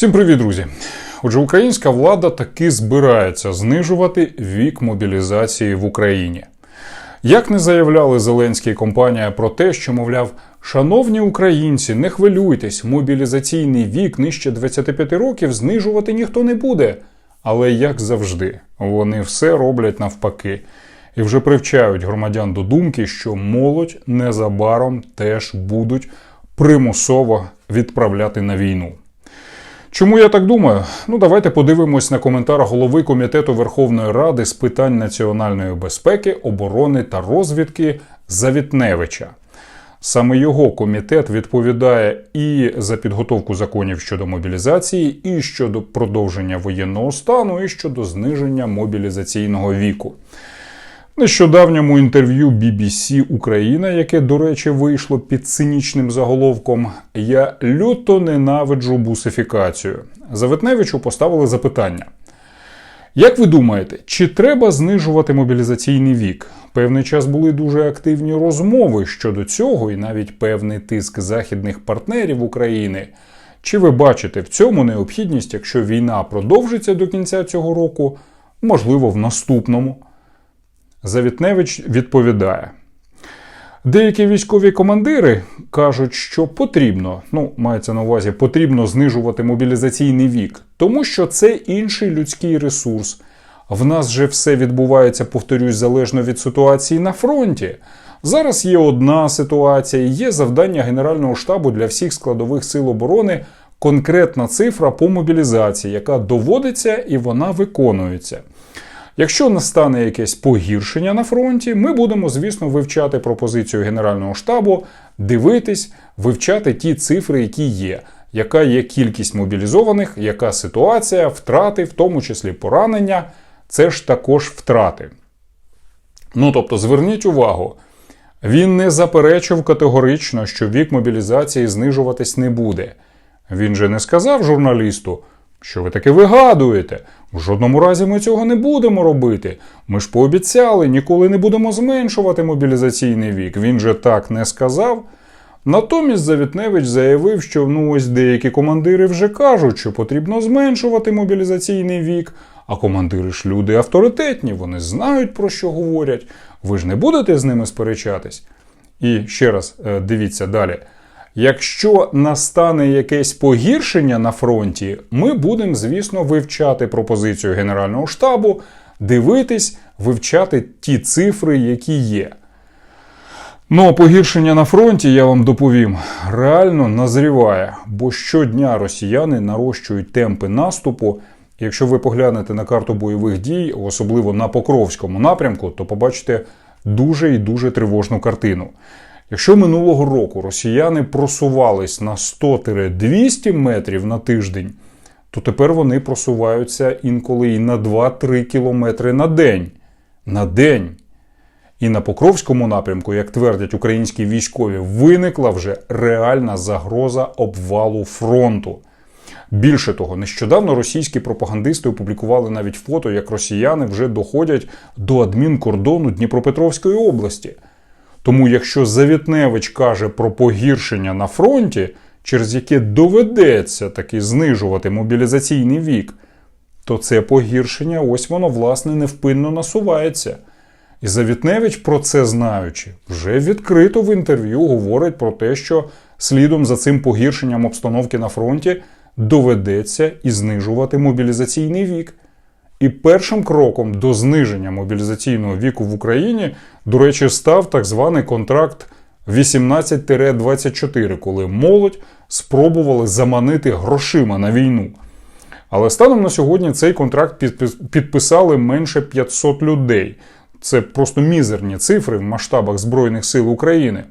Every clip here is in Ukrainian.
Всім привіт, друзі! Отже, українська влада таки збирається знижувати вік мобілізації в Україні. Як не заявляли Зеленський і компанія про те, що, мовляв, шановні українці, не хвилюйтесь, мобілізаційний вік нижче 25 років знижувати ніхто не буде. Але як завжди, вони все роблять навпаки і вже привчають громадян до думки, що молодь незабаром теж будуть примусово відправляти на війну. Чому я так думаю? Ну, давайте подивимось на коментар голови Комітету Верховної Ради з питань національної безпеки, оборони та розвідки Завітневича. Саме його комітет відповідає і за підготовку законів щодо мобілізації, і щодо продовження воєнного стану, і щодо зниження мобілізаційного віку. Нещодавньому інтерв'ю BBC Україна, яке, до речі, вийшло під цинічним заголовком Я люто ненавиджу бусифікацію. Заветневичу поставили запитання. Як ви думаєте, чи треба знижувати мобілізаційний вік? Певний час були дуже активні розмови щодо цього, і навіть певний тиск західних партнерів України. Чи ви бачите в цьому необхідність, якщо війна продовжиться до кінця цього року, можливо, в наступному? Завітневич відповідає. Деякі військові командири кажуть, що потрібно, ну, мається на увазі, потрібно знижувати мобілізаційний вік, тому що це інший людський ресурс. В нас же все відбувається, повторюсь, залежно від ситуації на фронті. Зараз є одна ситуація, є завдання Генерального штабу для всіх складових сил оборони, конкретна цифра по мобілізації, яка доводиться і вона виконується. Якщо настане якесь погіршення на фронті, ми будемо, звісно, вивчати пропозицію Генерального штабу, дивитись, вивчати ті цифри, які є. Яка є кількість мобілізованих, яка ситуація, втрати, в тому числі поранення, це ж також втрати. Ну тобто, зверніть увагу, він не заперечив категорично, що вік мобілізації знижуватись не буде. Він же не сказав журналісту, що ви таки вигадуєте? В жодному разі ми цього не будемо робити. Ми ж пообіцяли, ніколи не будемо зменшувати мобілізаційний вік. Він же так не сказав. Натомість Завітневич заявив, що ну ось деякі командири вже кажуть, що потрібно зменшувати мобілізаційний вік, а командири ж люди авторитетні, вони знають, про що говорять. Ви ж не будете з ними сперечатись. І ще раз е, дивіться далі. Якщо настане якесь погіршення на фронті, ми будемо, звісно, вивчати пропозицію Генерального штабу, дивитись, вивчати ті цифри, які є. Ну, погіршення на фронті, я вам доповім, реально назріває, бо щодня росіяни нарощують темпи наступу. Якщо ви поглянете на карту бойових дій, особливо на Покровському напрямку, то побачите дуже і дуже тривожну картину. Якщо минулого року росіяни просувались на 100-200 метрів на тиждень, то тепер вони просуваються інколи і на 2-3 кілометри на день. На день. І на Покровському напрямку, як твердять українські військові, виникла вже реальна загроза обвалу фронту. Більше того, нещодавно російські пропагандисти опублікували навіть фото, як росіяни вже доходять до адмінкордону Дніпропетровської області. Тому, якщо Завітневич каже про погіршення на фронті, через яке доведеться таки знижувати мобілізаційний вік, то це погіршення, ось воно, власне, невпинно насувається. І Завітневич, про це знаючи, вже відкрито в інтерв'ю говорить про те, що слідом за цим погіршенням обстановки на фронті доведеться і знижувати мобілізаційний вік. І першим кроком до зниження мобілізаційного віку в Україні, до речі, став так званий контракт 18-24, коли молодь спробували заманити грошима на війну. Але станом на сьогодні цей контракт підписали менше 500 людей. Це просто мізерні цифри в масштабах Збройних сил України.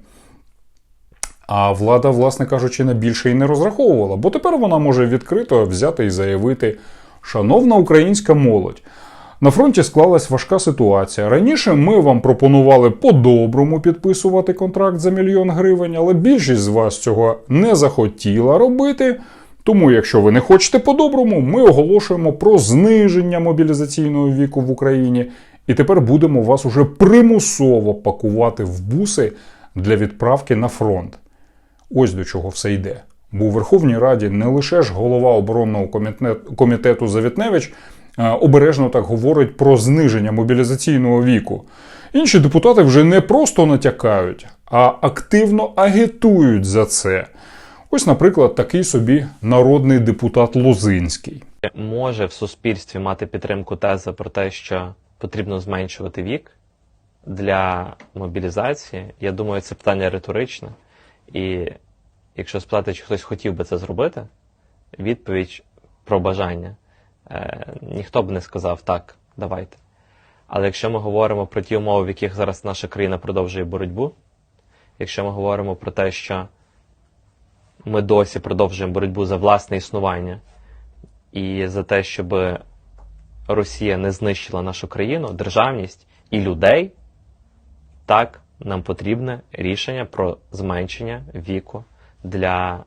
А влада, власне кажучи, на більше і не розраховувала, бо тепер вона може відкрито взяти і заявити. Шановна українська молодь, на фронті склалась важка ситуація. Раніше ми вам пропонували по-доброму підписувати контракт за мільйон гривень, але більшість з вас цього не захотіла робити. Тому, якщо ви не хочете по-доброму, ми оголошуємо про зниження мобілізаційного віку в Україні. І тепер будемо вас уже примусово пакувати в буси для відправки на фронт. Ось до чого все йде. Бо у Верховній Раді не лише ж голова оборонного комітету Завітневич е, обережно так говорить про зниження мобілізаційного віку. Інші депутати вже не просто натякають, а активно агітують за це. Ось, наприклад, такий собі народний депутат Лозинський. може в суспільстві мати підтримку теза про те, що потрібно зменшувати вік для мобілізації. Я думаю, це питання риторичне. І якщо спитати, чи хтось хотів би це зробити, відповідь про бажання. Е, ніхто б не сказав так, давайте. Але якщо ми говоримо про ті умови, в яких зараз наша країна продовжує боротьбу, якщо ми говоримо про те, що ми досі продовжуємо боротьбу за власне існування, і за те, щоб Росія не знищила нашу країну, державність і людей, так нам потрібне рішення про зменшення віку для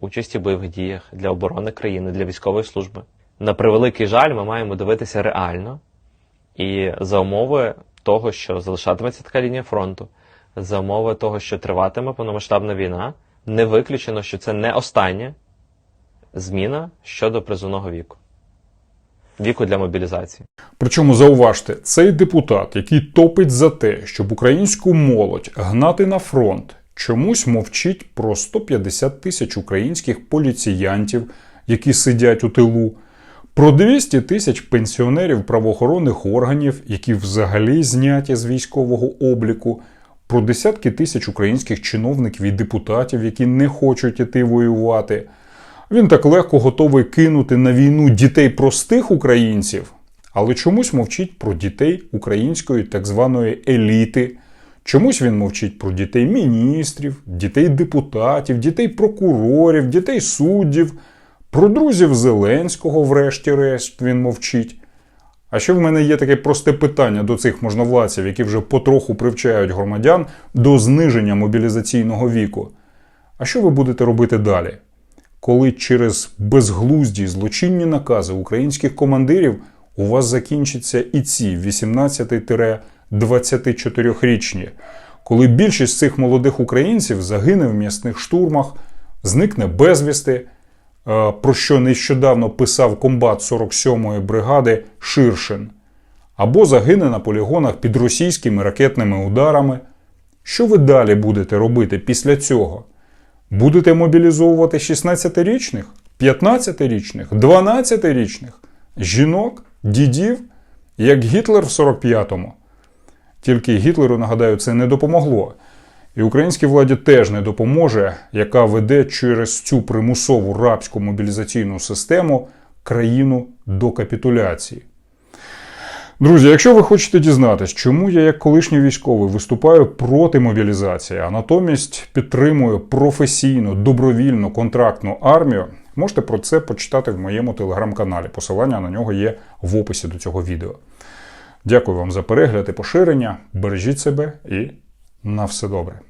участі в бойових діях, для оборони країни, для військової служби. На превеликий жаль, ми маємо дивитися реально і за умови того, що залишатиметься така лінія фронту, за умови того, що триватиме повномасштабна війна, не виключено, що це не остання зміна щодо призовного віку. Віку для мобілізації. Причому зауважте, цей депутат, який топить за те, щоб українську молодь гнати на фронт, чомусь мовчить про 150 тисяч українських поліціянтів, які сидять у тилу, про 200 тисяч пенсіонерів правоохоронних органів, які взагалі зняті з військового обліку, про десятки тисяч українських чиновників і депутатів, які не хочуть іти воювати. Він так легко готовий кинути на війну дітей простих українців, але чомусь мовчить про дітей української так званої еліти. Чомусь він мовчить про дітей міністрів, дітей депутатів, дітей прокурорів, дітей суддів, про друзів Зеленського, врешті-решт, він мовчить. А ще в мене є таке просте питання до цих можновладців, які вже потроху привчають громадян до зниження мобілізаційного віку. А що ви будете робити далі? Коли через безглузді злочинні накази українських командирів у вас закінчаться і ці 18-24-річні, коли більшість цих молодих українців загине в м'ясних штурмах, зникне безвісти, е, про що нещодавно писав комбат 47-ї бригади Ширшин, або загине на полігонах під російськими ракетними ударами. Що ви далі будете робити після цього? Будете мобілізовувати 16-річних, 15-річних, 12-річних, жінок, дідів, як Гітлер в 45-му. Тільки Гітлеру, нагадаю, це не допомогло. І українській владі теж не допоможе, яка веде через цю примусову рабську мобілізаційну систему країну до капітуляції. Друзі, якщо ви хочете дізнатись, чому я як колишній військовий виступаю проти мобілізації, а натомість підтримую професійну, добровільну контрактну армію, можете про це почитати в моєму телеграм-каналі. Посилання на нього є в описі до цього відео. Дякую вам за перегляд і поширення. Бережіть себе і на все добре.